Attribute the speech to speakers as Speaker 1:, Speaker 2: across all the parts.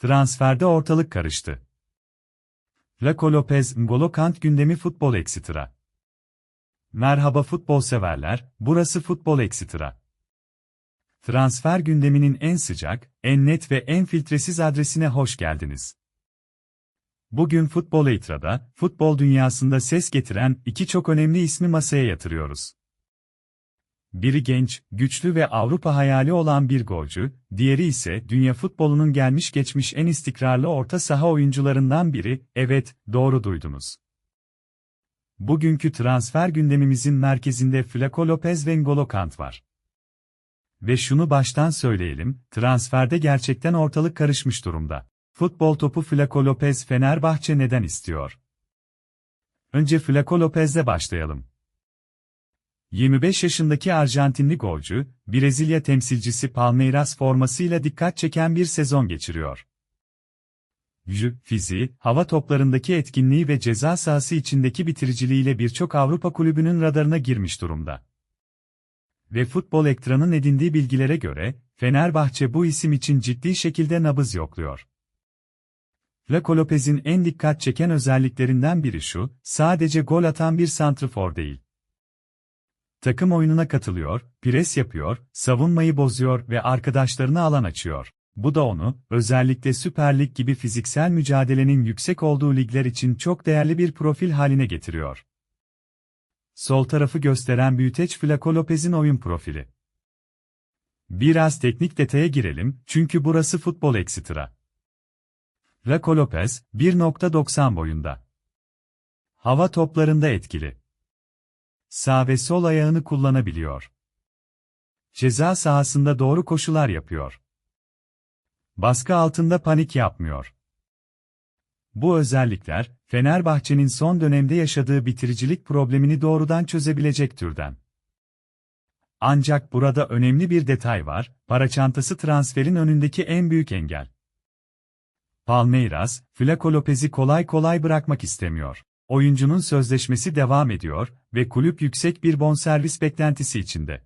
Speaker 1: Transferde ortalık karıştı. Flaco Lopez, N'Golo Kant gündemi futbol ekstra. Merhaba futbol severler, burası Futbol Ekstra. Transfer gündeminin en sıcak, en net ve en filtresiz adresine hoş geldiniz. Bugün Futbol Ekstra'da, futbol dünyasında ses getiren iki çok önemli ismi masaya yatırıyoruz. Biri genç, güçlü ve Avrupa hayali olan bir golcü, diğeri ise dünya futbolunun gelmiş geçmiş en istikrarlı orta saha oyuncularından biri, evet, doğru duydunuz. Bugünkü transfer gündemimizin merkezinde Flaco Lopez ve N'Golo Kant var. Ve şunu baştan söyleyelim, transferde gerçekten ortalık karışmış durumda. Futbol topu Flaco Lopez Fenerbahçe neden istiyor? Önce Flaco Lopez'le başlayalım. 25 yaşındaki Arjantinli golcü, Brezilya temsilcisi Palmeiras formasıyla dikkat çeken bir sezon geçiriyor. Gücü, fiziği, hava toplarındaki etkinliği ve ceza sahası içindeki bitiriciliğiyle birçok Avrupa kulübünün radarına girmiş durumda. Ve futbol ekranın edindiği bilgilere göre, Fenerbahçe bu isim için ciddi şekilde nabız yokluyor. Flaco Lopez'in en dikkat çeken özelliklerinden biri şu, sadece gol atan bir santrfor değil. Takım oyununa katılıyor, pres yapıyor, savunmayı bozuyor ve arkadaşlarına alan açıyor. Bu da onu, özellikle Süper Lig gibi fiziksel mücadelenin yüksek olduğu ligler için çok değerli bir profil haline getiriyor. Sol tarafı gösteren büyüteç Flaco Lopez'in oyun profili. Biraz teknik detaya girelim, çünkü burası futbol ekstra. Flaco Lopez, 1.90 boyunda. Hava toplarında etkili. Sağ ve sol ayağını kullanabiliyor. Ceza sahasında doğru koşular yapıyor. Baskı altında panik yapmıyor. Bu özellikler, Fenerbahçe'nin son dönemde yaşadığı bitiricilik problemini doğrudan çözebilecek türden. Ancak burada önemli bir detay var, para çantası transferin önündeki en büyük engel. Palmeiras, Flaco Lopez'i kolay kolay bırakmak istemiyor. Oyuncunun sözleşmesi devam ediyor ve kulüp yüksek bir bonservis beklentisi içinde.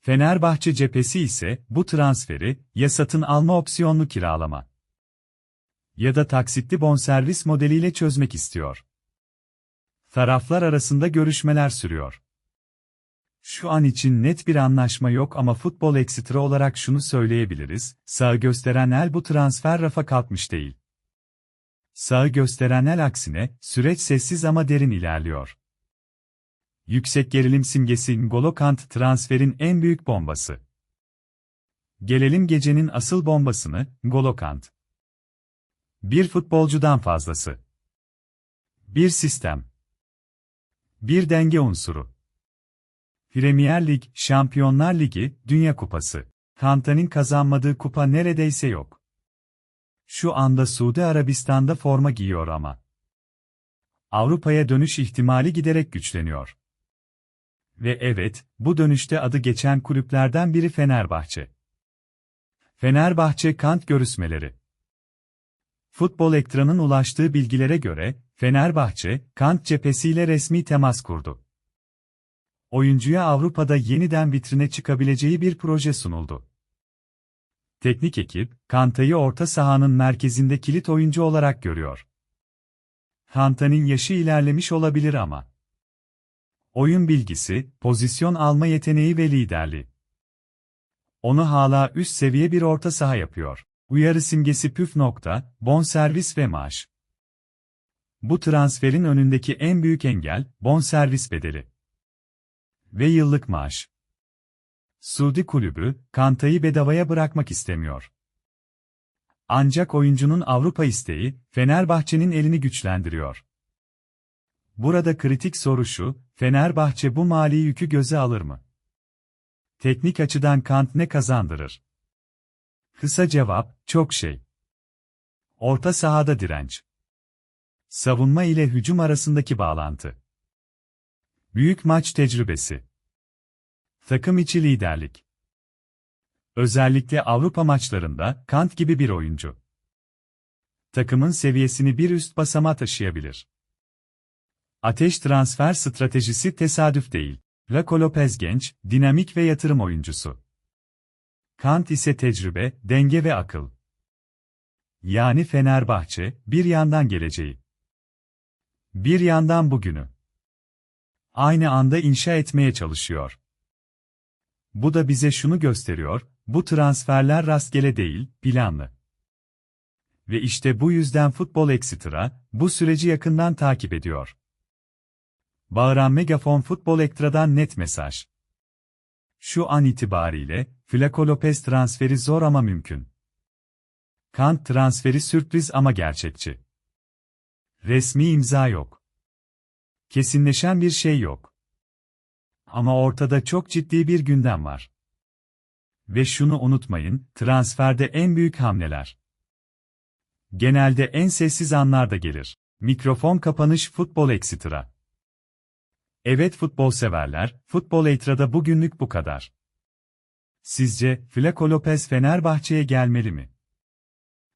Speaker 1: Fenerbahçe cephesi ise bu transferi ya satın alma opsiyonlu kiralama ya da taksitli bonservis modeliyle çözmek istiyor. Taraflar arasında görüşmeler sürüyor. Şu an için net bir anlaşma yok ama futbol ekstra olarak şunu söyleyebiliriz, sağı gösteren el bu transfer rafa kalkmış değil. Sağı gösteren el aksine, süreç sessiz ama derin ilerliyor. Yüksek gerilim simgesi N'Golo Kant transferin en büyük bombası. Gelelim gecenin asıl bombasını, N'Golo Kant. Bir futbolcudan fazlası. Bir sistem. Bir denge unsuru. Premier Lig, Şampiyonlar Ligi, Dünya Kupası. Kanta'nın kazanmadığı kupa neredeyse yok. Şu anda Suudi Arabistan'da forma giyiyor ama. Avrupa'ya dönüş ihtimali giderek güçleniyor. Ve evet, bu dönüşte adı geçen kulüplerden biri Fenerbahçe. Fenerbahçe Kant görüşmeleri. Futbol ekranın ulaştığı bilgilere göre, Fenerbahçe, Kant cephesiyle resmi temas kurdu. Oyuncuya Avrupa'da yeniden vitrine çıkabileceği bir proje sunuldu. Teknik ekip, Kanta'yı orta sahanın merkezinde kilit oyuncu olarak görüyor. Kanta'nın yaşı ilerlemiş olabilir ama. Oyun bilgisi, pozisyon alma yeteneği ve liderliği. Onu hala üst seviye bir orta saha yapıyor. Uyarı simgesi püf nokta, bonservis ve maaş. Bu transferin önündeki en büyük engel, bonservis bedeli. Ve yıllık maaş. Suudi kulübü, Kanta'yı bedavaya bırakmak istemiyor. Ancak oyuncunun Avrupa isteği, Fenerbahçe'nin elini güçlendiriyor. Burada kritik soru şu, Fenerbahçe bu mali yükü göze alır mı? Teknik açıdan Kant ne kazandırır? Kısa cevap, çok şey. Orta sahada direnç. Savunma ile hücum arasındaki bağlantı. Büyük maç tecrübesi. Takım içi liderlik. Özellikle Avrupa maçlarında Kant gibi bir oyuncu. Takımın seviyesini bir üst basamağa taşıyabilir. Ateş transfer stratejisi tesadüf değil. Raco Lopez genç, dinamik ve yatırım oyuncusu. Kant ise tecrübe, denge ve akıl. Yani Fenerbahçe, bir yandan geleceği. Bir yandan bugünü. Aynı anda inşa etmeye çalışıyor. Bu da bize şunu gösteriyor, bu transferler rastgele değil, planlı. Ve işte bu yüzden Futbol Extra, bu süreci yakından takip ediyor. Bağıran Megafon Futbol Ekstra'dan net mesaj. Şu an itibariyle, Flaco Lopez transferi zor ama mümkün. Kant transferi sürpriz ama gerçekçi. Resmi imza yok. Kesinleşen bir şey yok. Ama ortada çok ciddi bir gündem var. Ve şunu unutmayın, transferde en büyük hamleler. Genelde en sessiz anlarda gelir. Mikrofon kapanış Futbol Ekstra. Evet futbol severler, Futbol Ekstra'da bugünlük bu kadar. Sizce, Flaco Lopez Fenerbahçe'ye gelmeli mi?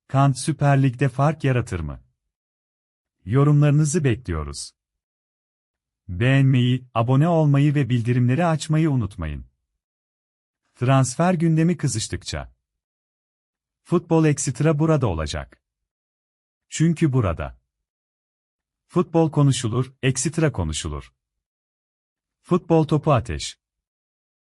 Speaker 1: Kant Süper Lig'de fark yaratır mı? Yorumlarınızı bekliyoruz. Beğenmeyi, abone olmayı ve bildirimleri açmayı unutmayın. Transfer gündemi kızıştıkça. Futbol Ekstra burada olacak. Çünkü burada. Futbol konuşulur, ekstra konuşulur. Futbol topu ateş.